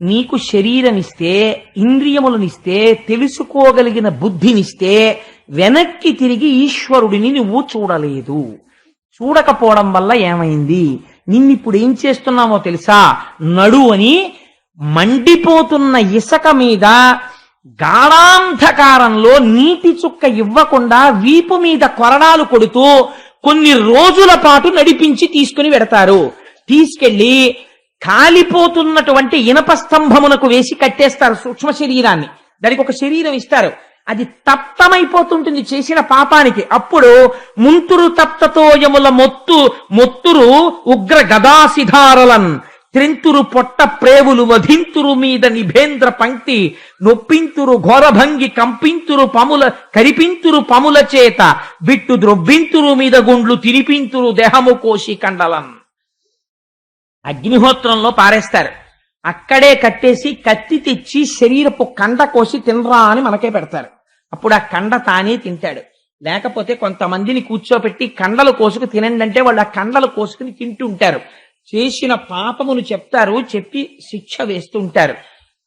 నీకు శరీరమిస్తే ఇంద్రియములనిస్తే తెలుసుకోగలిగిన బుద్ధినిస్తే వెనక్కి తిరిగి ఈశ్వరుడిని నువ్వు చూడలేదు. చూడకపోవడం వల్ల ఏమైంది? నిన్నిప్పుడు ఏం చేస్తున్నామో తెలుసా? నడు అని మండిపోతున్న ఇసక మీద గాఢాంధకారంలో నీటి చుక్క ఇవ్వకుండా వీపు మీద కొరడాలు కొడుతూ కొన్ని రోజుల పాటు నడిపించి తీసుకుని వెడతారు. తీసుకెళ్ళి కాలిపోతున్నటువంటి ఇనప స్తంభమునకు వేసి కట్టేస్తారు సూక్ష్మ శరీరాన్ని. దానికి ఒక శరీరం ఇస్తారు. అది తప్తమైపోతుంటుంది చేసిన పాపానికి. అప్పుడు ముంతురు తప్తతోయముల మొత్తు మొత్తురు ఉగ్ర గదాసిధారలన్ త్రింతురు పొట్ట ప్రేవులు వధింతురు మీద నిభేంద్ర పంక్తి నొప్పింతురు ఘోరభంగి కంపింతురు పముల కరిపింతురు పముల చేత బిట్టు ద్రొవ్వింతురు మీద గుండ్లు తిరిపింతురు దేహము కోసి కండలన్. అగ్నిహోత్రంలో పారేస్తారు. అక్కడే కట్టేసి కత్తి తెచ్చి శరీరపు కండ కోసి తినరా అని మనకే పెడతారు. అప్పుడు ఆ కండ తానే తింటాడు. లేకపోతే కొంతమందిని కూర్చోపెట్టి కండలు కోసుకు తినండి అంటే వాళ్ళు ఆ కండలు కోసుకుని తింటూ ఉంటారు. చేసిన పాపమును చెప్తారు చెప్పి శిక్ష వేస్తుంటారు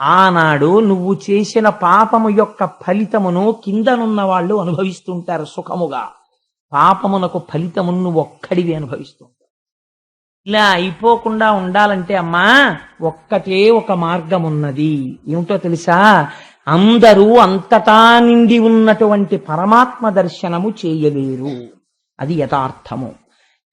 ఆనాడు నువ్వు చేసిన పాపము యొక్క ఫలితమును కిందనున్న వాళ్ళు అనుభవిస్తుంటారు సుఖముగా. పాపమునకు ఫలితమును నువ్వు ఒక్కడివి అనుభవిస్తుంటావు ఇలా అయిపోకుండా ఉండాలంటే అమ్మా ఒక్కటే ఒక మార్గం ఉన్నది ఏమిటో తెలుసా? అందరూ అంతటా నిండి ఉన్నటువంటి పరమాత్మ దర్శనము చేయలేరు. అది యథార్థము.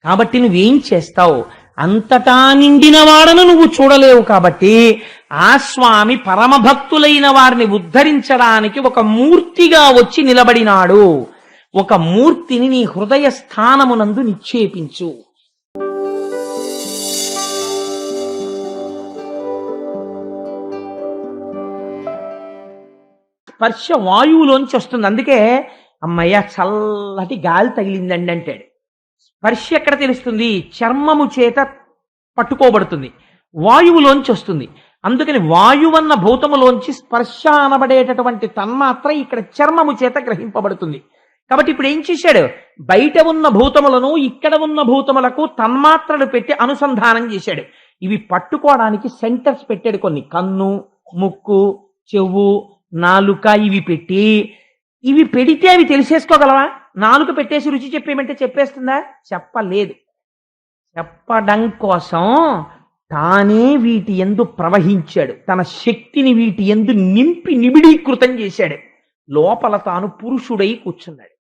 కాబట్టి నువ్వేం చేస్తావు? అంతటా నిండిన వాడను నువ్వు చూడలేవు కాబట్టి ఆ స్వామి పరమభక్తులైన వారిని ఉద్ధరించడానికి ఒక మూర్తిగా వచ్చి నిలబడినాడు. ఒక మూర్తిని నీ హృదయ స్థానమునందు నిక్షేపించు. స్పర్శ వాయువులోంచి వస్తుంది. అందుకే అమ్మయ్య చల్లటి గాలి తగిలిందండి అంటాడు. స్పర్శ ఎక్కడ తెలుస్తుంది? చర్మము చేత పట్టుకోబడుతుంది. వాయువులోంచి వస్తుంది. అందుకని వాయువన్న భూతములోంచి స్పర్శ అనబడేటటువంటి తన్మాత్ర ఇక్కడ చర్మము చేత గ్రహింపబడుతుంది. కాబట్టి ఇప్పుడు ఏం చేశాడు? బయట ఉన్న భూతములను ఇక్కడ ఉన్న భూతములకు తన్మాత్రలు పెట్టి అనుసంధానం చేశాడు. ఇవి పట్టుకోవడానికి సెంటర్స్ పెట్టాడు కొన్ని. కన్ను ముక్కు చెవు నాలుక ఇవి పెట్టి ఇవి పెడితే అవి తెలిసేసుకోగలవా? నాలుక పెట్టేసి రుచి చెప్పేయమంటే చెప్పేస్తుందా? చెప్పలేదు. చెప్పడం కోసం తానే వీటి ఎందు ప్రవహించాడు. తన శక్తిని వీటి ఎందు నింపి నిబిడీకృతం చేశాడు. లోపల తాను పురుషుడై కూర్చున్నాడు.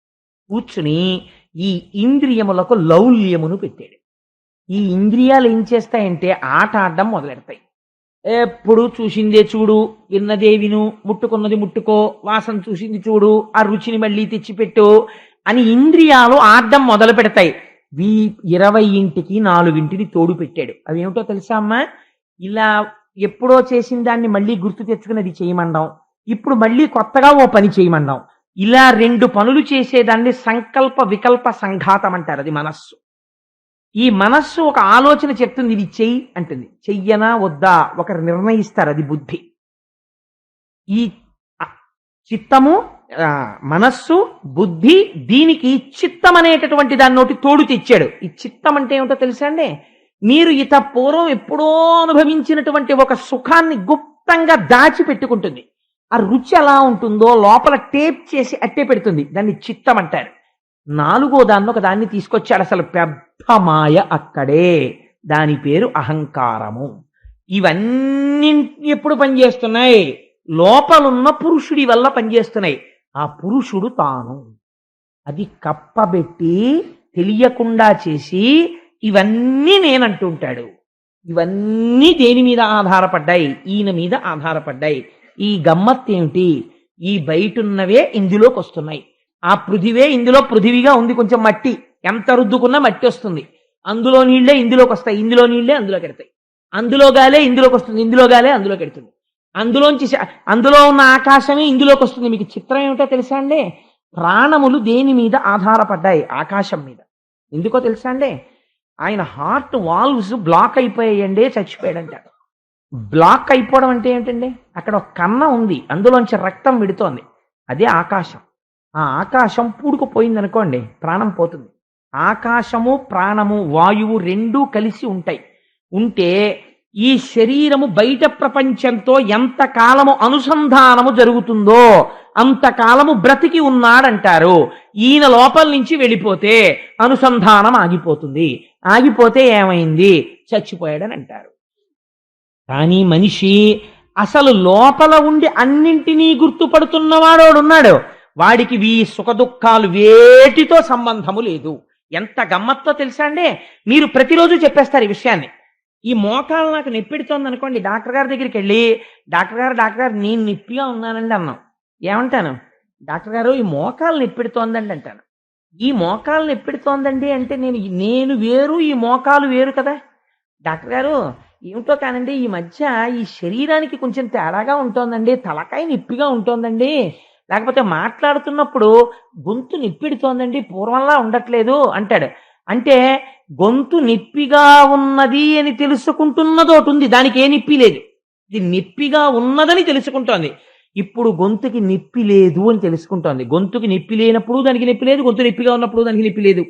కూర్చుని ఈ ఇంద్రియములకు లౌల్యమును పెట్టాడు. ఈ ఇంద్రియాలు ఏం చేస్తాయంటే ఆట ఆడడం మొదలెడతాయి. ఎప్పుడు చూసిందే చూడు. విన్నదే విను ముట్టుకున్నది ముట్టుకో. వాసన చూసింది చూడు. ఆ రుచిని మళ్ళీ తెచ్చిపెట్టు అని ఇంద్రియాలు ఆడడం మొదలు పెడతాయి. వీ ఇరవై ఇంటికి నాలుగింటిని తోడు పెట్టాడు. అవి ఏమిటో తెలుసా అమ్మా? ఇలా ఎప్పుడో చేసిన దాన్ని మళ్ళీ గుర్తు తెచ్చుకున్నది చేయమండం. ఇప్పుడు మళ్ళీ కొత్తగా ఓ పని చేయమండం. ఇలా రెండు పనులు చేసేదాన్ని సంకల్ప వికల్ప సంఘాతం అంటారు. అది మనస్సు. ఈ మనస్సు ఒక ఆలోచన చెప్తుంది ఇది చెయ్యి అంటుంది. చెయ్యనా వద్దా? ఒకరు నిర్ణయిస్తారు అది బుద్ధి. ఈ చిత్తము మనస్సు బుద్ధి దీనికి చిత్తం అనేటటువంటి దాని నోటి తోడు తెచ్చాడు. ఈ చిత్తం అంటే ఏమిటో తెలుసా అండి? మీరు ఇత పూర్వం ఎప్పుడో అనుభవించినటువంటి ఒక సుఖాన్ని గుప్తంగా దాచిపెట్టుకుంటుంది. ఆ రుచి ఎలా ఉంటుందో లోపల టేప్ చేసి అట్టే పెడుతుంది. దాన్ని చిత్తం అంటారు. నాలుగో దాన్ని ఒక దాన్ని తీసుకొచ్చాడు అసలు పెద్ద మాయ అక్కడే. దాని పేరు అహంకారము. ఇవన్నీ ఎప్పుడు పనిచేస్తున్నాయి? లోపలున్న పురుషుడి వల్ల పనిచేస్తున్నాయి. ఆ పురుషుడు తాను. అది కప్పబెట్టి తెలియకుండా చేసి ఇవన్నీ నేనంటుంటాడు ఇవన్నీ దేని మీద ఆధారపడ్డాయి? ఈయన మీద ఆధారపడ్డాయి. ఈ గమ్మత్ ఏమిటి ఈ బయటున్నవే ఇందులోకి వస్తున్నాయి. ఆ పృథివే ఇందులో పృథివిగా ఉంది కొంచెం మట్టి. ఎంత రుద్దుకున్నా మట్టి వస్తుంది. అందులో నీళ్ళే ఇందులోకి వస్తాయి. ఇందులో నీళ్ళే అందులోకి ఎడతాయి. అందులో గాలే ఇందులోకి వస్తుంది. ఇందులో గాలే అందులోకి ఎడుతుంది. అందులోంచి అందులో ఉన్న ఆకాశమే ఇందులోకి వస్తుంది. మీకు చిత్రం ఏమిటో తెలుసా అండి? ప్రాణములు దేని మీద ఆధారపడ్డాయి? ఆకాశం మీద. ఎందుకో తెలుసా అండి? ఆయన హార్ట్ వాల్వ్స్ బ్లాక్ అయిపోయాయండి చచ్చిపోయాడంటాడు బ్లాక్ అయిపోవడం అంటే ఏంటండి అక్కడ ఒక కన్న ఉంది. అందులోంచి రక్తం విడుతోంది. అదే ఆకాశం. ఆ ఆకాశం పూడుకుపోయింది అనుకోండి ప్రాణం పోతుంది. ఆకాశము ప్రాణము వాయువు రెండూ కలిసి ఉంటాయి. ఉంటే ఈ శరీరము బయట ప్రపంచంతో ఎంత కాలము అనుసంధానము జరుగుతుందో అంతకాలము బ్రతికి ఉన్నాడంటారు. ఈయన లోపల నుంచి వెళ్ళిపోతే అనుసంధానం ఆగిపోతుంది. ఆగిపోతే ఏమైంది? చచ్చిపోయాడని అంటారు కానీ మనిషి అసలు లోపల ఉండి అన్నింటినీ గుర్తుపడుతున్నవాడోడున్నాడు. ఉన్నాడు వాడికి వీ సుఖ దుఃఖాలు వేటితో సంబంధము లేదు. ఎంత గమ్మత్తో తెలుసా అండి? మీరు ప్రతిరోజు చెప్పేస్తారు ఈ విషయాన్ని. ఈ మోకాలు నాకు నొప్పిడుతోంది అనుకోండి డాక్టర్ గారి దగ్గరికి వెళ్ళి డాక్టర్ గారు డాక్టర్ గారు నేను నొప్పిగా ఉన్నానండి అన్నాం. ఏమంటాను? డాక్టర్ గారు ఈ మోకాలు నొప్పిడుతోందండి అంటాను. ఈ మోకాలు నొప్పిడుతోందండి అంటే నేను నేను వేరు ఈ మోకాలు వేరు కదా. డాక్టర్ గారు ఏమిటో కానండి ఈ మధ్య ఈ శరీరానికి కొంచెం తేడాగా ఉంటోందండి తలకాయ నొప్పిగా ఉంటోందండి లేకపోతే మాట్లాడుతున్నప్పుడు గొంతు నిప్పిడుతోందండి పూర్వంలా ఉండట్లేదు అంటాడు. అంటే గొంతు నిప్పిగా ఉన్నది అని తెలుసుకుంటున్నదోటి ఒకటి ఉంది దానికి ఏ నిప్పి లేదు. ఇది నిప్పిగా ఉన్నదని తెలుసుకుంటోంది. ఇప్పుడు గొంతుకి నిప్పి లేదు అని తెలుసుకుంటోంది. గొంతుకి నిప్పి లేనప్పుడు దానికి నొప్పి లేదు గొంతు నిప్పిగా ఉన్నప్పుడు దానికి నిప్పి లేదు.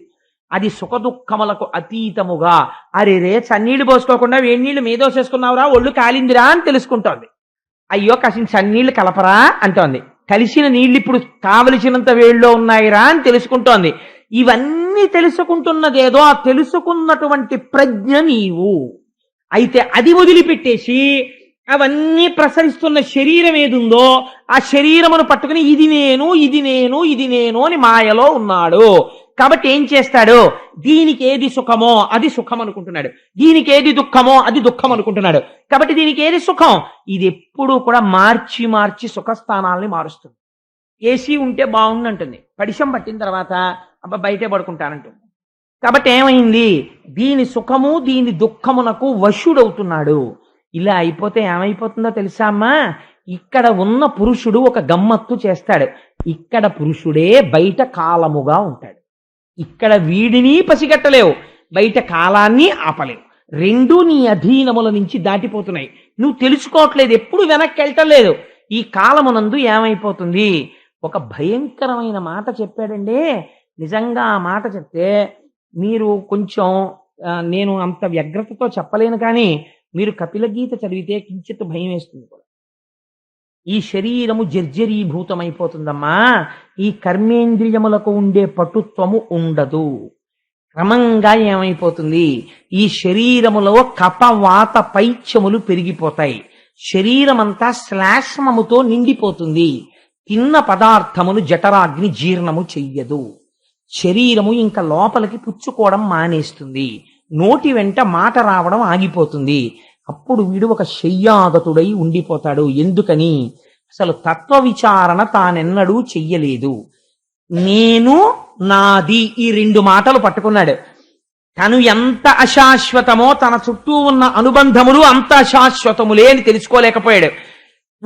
అది సుఖదుఖములకు అతీతముగా. అరే రే చన్నీళ్ళు పోసుకోకుండా వేడి నీళ్ళు మీదోసేసుకున్నావురా ఒళ్ళు కాలిందిరా అని తెలుసుకుంటోంది. అయ్యో కాసిన చన్నీళ్ళు కలపరా అంటోంది. కలిసిన నీళ్ళు ఇప్పుడు కావలసినంత వేడిలో ఉన్నాయిరా అని తెలుసుకుంటోంది. ఇవన్నీ తెలుసుకుంటున్నదేదో ఆ తెలుసుకున్నటువంటి ప్రజ్ఞ నీవు. అయితే అది వదిలిపెట్టేసి అవన్నీ ప్రసరిస్తున్న శరీరం ఏదుందో ఆ శరీరమును పట్టుకుని ఇది నేను ఇది నేను ఇది నేను అని మాయలో ఉన్నాడు. కాబట్టి ఏం చేస్తాడు? దీనికి ఏది సుఖమో అది సుఖం అనుకుంటున్నాడు. దీనికి ఏది దుఃఖమో అది దుఃఖం అనుకుంటున్నాడు. కాబట్టి దీనికి ఏది సుఖం? ఇది ఎప్పుడూ కూడా మార్చి మార్చి సుఖస్థానాల్ని మారుస్తుంది. ఏసీ ఉంటే బాగుందంటుంది. పడిశం పట్టిన తర్వాత అబ్బా బయటే పడుకుంటానంటుంది. కాబట్టి ఏమైంది? దీని సుఖము దీని దుఃఖమునకు వశుడవుతున్నాడు. ఇలా అయిపోతే ఏమైపోతుందో తెలుసా అమ్మా? ఇక్కడ ఉన్న పురుషుడు ఒక గమ్మత్తు చేస్తాడు. ఇక్కడ పురుషుడే బయట కాలముగా ఉంటాడు. ఇక్కడ వీడిని పసిగట్టలేవు. బయట కాలాన్ని ఆపలేవు. రెండూ నీ అధీనముల నుంచి దాటిపోతున్నాయి. నువ్వు తెలుసుకోవట్లేదు ఎప్పుడు వెనక్కి వెళ్ళటలేదు. ఈ కాలమునందు ఏమైపోతుంది? ఒక భయంకరమైన మాట చెప్పాడండి. నిజంగా ఆ మాట చెప్తే మీరు కొంచెం నేను అంత వ్యగ్రతతో చెప్పలేను కానీ మీరు కపిల గీత చదివితే కించిత్ భయం వేస్తుంది కూడా. ఈ శరీరము జర్జరీభూతమైపోతుందమ్మా. ఈ కర్మేంద్రియములకు ఉండే పటుత్వము ఉండదు. క్రమంగా ఏమైపోతుంది? ఈ శరీరములో కపవాత పైత్యములు పెరిగిపోతాయి. శరీరమంతా శ్లాష్మముతో నిండిపోతుంది. తిన్న పదార్థములు జఠరాగ్ని జీర్ణము చెయ్యదు. శరీరము ఇంకా లోపలికి పుచ్చుకోవడం మానేస్తుంది. నోటి వెంట మాట రావడం ఆగిపోతుంది. అప్పుడు వీడు ఒక శయ్యాగతుడై ఉండిపోతాడు. ఎందుకని? అసలు తత్వ విచారణ తానెన్నడూ చెయ్యలేదు. నేను నాది ఈ రెండు మాటలు పట్టుకున్నాడు. తను ఎంత అశాశ్వతమో తన చుట్టూ ఉన్న అనుబంధములు అంత అశాశ్వతములే అని తెలుసుకోలేకపోయాడు.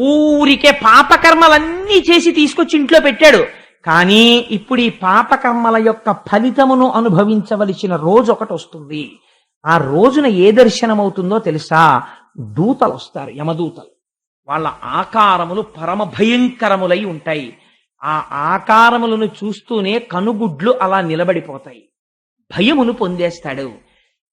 ఊరికే పాపకర్మలన్నీ చేసి తీసుకొచ్చి ఇంట్లో పెట్టాడు. కానీ ఇప్పుడు ఈ పాపకర్మల యొక్క ఫలితమును అనుభవించవలసిన రోజు ఒకటి వస్తుంది. ఆ రోజున ఏ దర్శనమవుతుందో తెలుసా? దూతలు వస్తారు యమదూతలు. వాళ్ళ ఆకారములు పరమ భయంకరములై ఉంటాయి. ఆ ఆకారములను చూస్తూనే కనుగుడ్లు అలా నిలబడిపోతాయి. భయమును పొందేస్తాడు.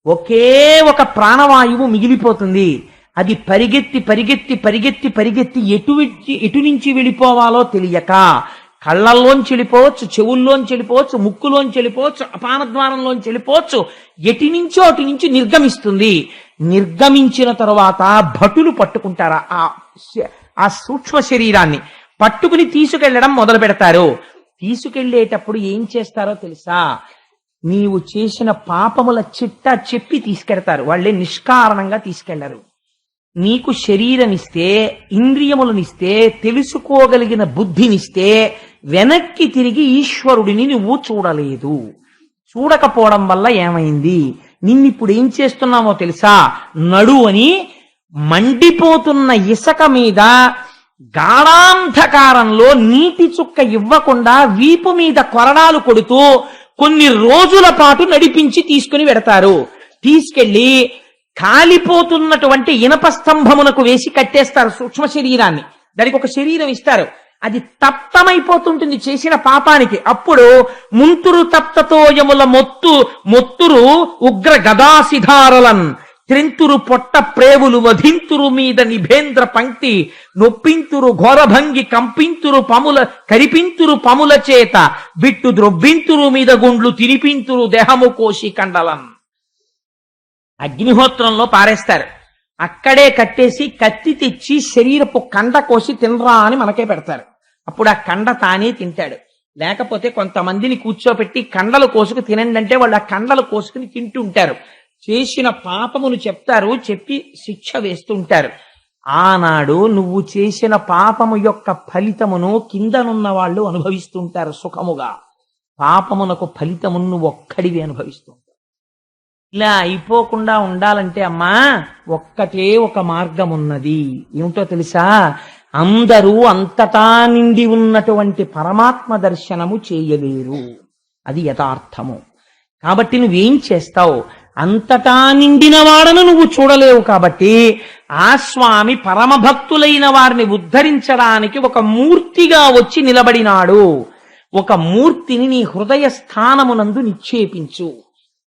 ఒకే ఒక ప్రాణవాయువు మిగిలిపోతుంది. అది పరిగెత్తి పరిగెత్తి పరిగెత్తి పరిగెత్తి ఎటు ఎటు నుంచి వెళ్ళిపోవాలో తెలియక కళ్ళల్లోంచి వెళ్ళిపోవచ్చు చెవుల్లోంచి వెళ్ళిపోవచ్చు ముక్కులోంచి వెళ్ళిపోవచ్చు అపానద్వారంలోంచి వెళ్ళిపోవచ్చు ఎటి నుంచో అటు నుంచి నిర్గమిస్తుంది. నిర్గమించిన తరువాత భటులు పట్టుకుంటారా. ఆ ఆ సూక్ష్మ శరీరాన్ని పట్టుకుని తీసుకెళ్ళడం మొదలు పెడతారు. తీసుకెళ్ళేటప్పుడు ఏం చేస్తారో తెలుసా? నీవు చేసిన పాపముల చిట్టా చెప్పి తీసుకెడతారు. వాళ్ళే నిష్కారణంగా తీసుకెళ్ళరు. నీకు శరీరమిస్తే ఇంద్రియములనిస్తే తెలుసుకోగలిగిన బుద్ధినిస్తే వెనక్కి తిరిగి ఈశ్వరుడిని నువ్వు చూడలేదు. చూడకపోవడం వల్ల ఏమైంది? నిన్నిప్పుడు ఏం చేస్తున్నామో తెలుసా? నడు అని మండిపోతున్న ఇసక మీద గాఢాంధకారంలో నీటి చుక్క ఇవ్వకుండా వీపు మీద కొరడాలు కొడుతూ కొన్ని రోజుల పాటు నడిపించి తీసుకుని వెడతారు. తీసుకెళ్ళి కాలిపోతున్నటువంటి ఇనప స్తంభమునకు వేసి కట్టేస్తారు సూక్ష్మ శరీరాన్ని. దానికి ఒక శరీరం ఇస్తారు. అది తప్తమైపోతుంటుంది చేసిన పాపానికి. అప్పుడు ముంతురు తప్తతోయముల మొత్తు మొత్తురు ఉగ్ర గదాసిధారలన్ త్రింతురు పొట్ట ప్రేవులు వధింతురు మీద నిభేంద్ర పంక్తి నొప్పింతురు ఘోరభంగి కంపింతురు పముల కరిపింతురు పముల చేత బిట్టు ద్రొబ్బింతురు మీద గుండ్లు తిరిపింతురు దేహము కోసి కండలం అగ్నిహోత్రంలో పారేస్తారు. అక్కడే కట్టేసి కత్తి తెచ్చి శరీరపు కండ కోసి తినరా అని మనకే పెడతారు. అప్పుడు ఆ కండ తానే తింటాడు. లేకపోతే కొంతమందిని కూర్చోపెట్టి కండలు కోసుకు తినండి అంటే వాళ్ళు ఆ కండలు కోసుకుని తింటుంటారు చేసిన పాపమును చెప్తారు చెప్పి శిక్ష వేస్తుంటారు. ఆనాడు నువ్వు చేసిన పాపము యొక్క ఫలితమును కిందనున్న వాళ్ళు అనుభవిస్తుంటారు సుఖముగా. పాపమునకు ఫలితమును నువ్వు ఒక్కడివి అనుభవిస్తుంటారు ఇలా అయిపోకుండా ఉండాలంటే అమ్మా ఒక్కటే ఒక మార్గం ఉన్నది ఏమిటో తెలుసా? అందరూ అంతటా నిండి ఉన్నటువంటి పరమాత్మ దర్శనము చేయలేరు. అది యథార్థము. కాబట్టి నువ్వేం చేస్తావు? అంతటా నిండిన వాడను నువ్వు చూడలేవు కాబట్టి ఆ స్వామి పరమభక్తులైన వారిని ఉద్ధరించడానికి ఒక మూర్తిగా వచ్చి నిలబడినాడు. ఒక మూర్తిని నీ హృదయ స్థానమునందు నిక్షేపించు.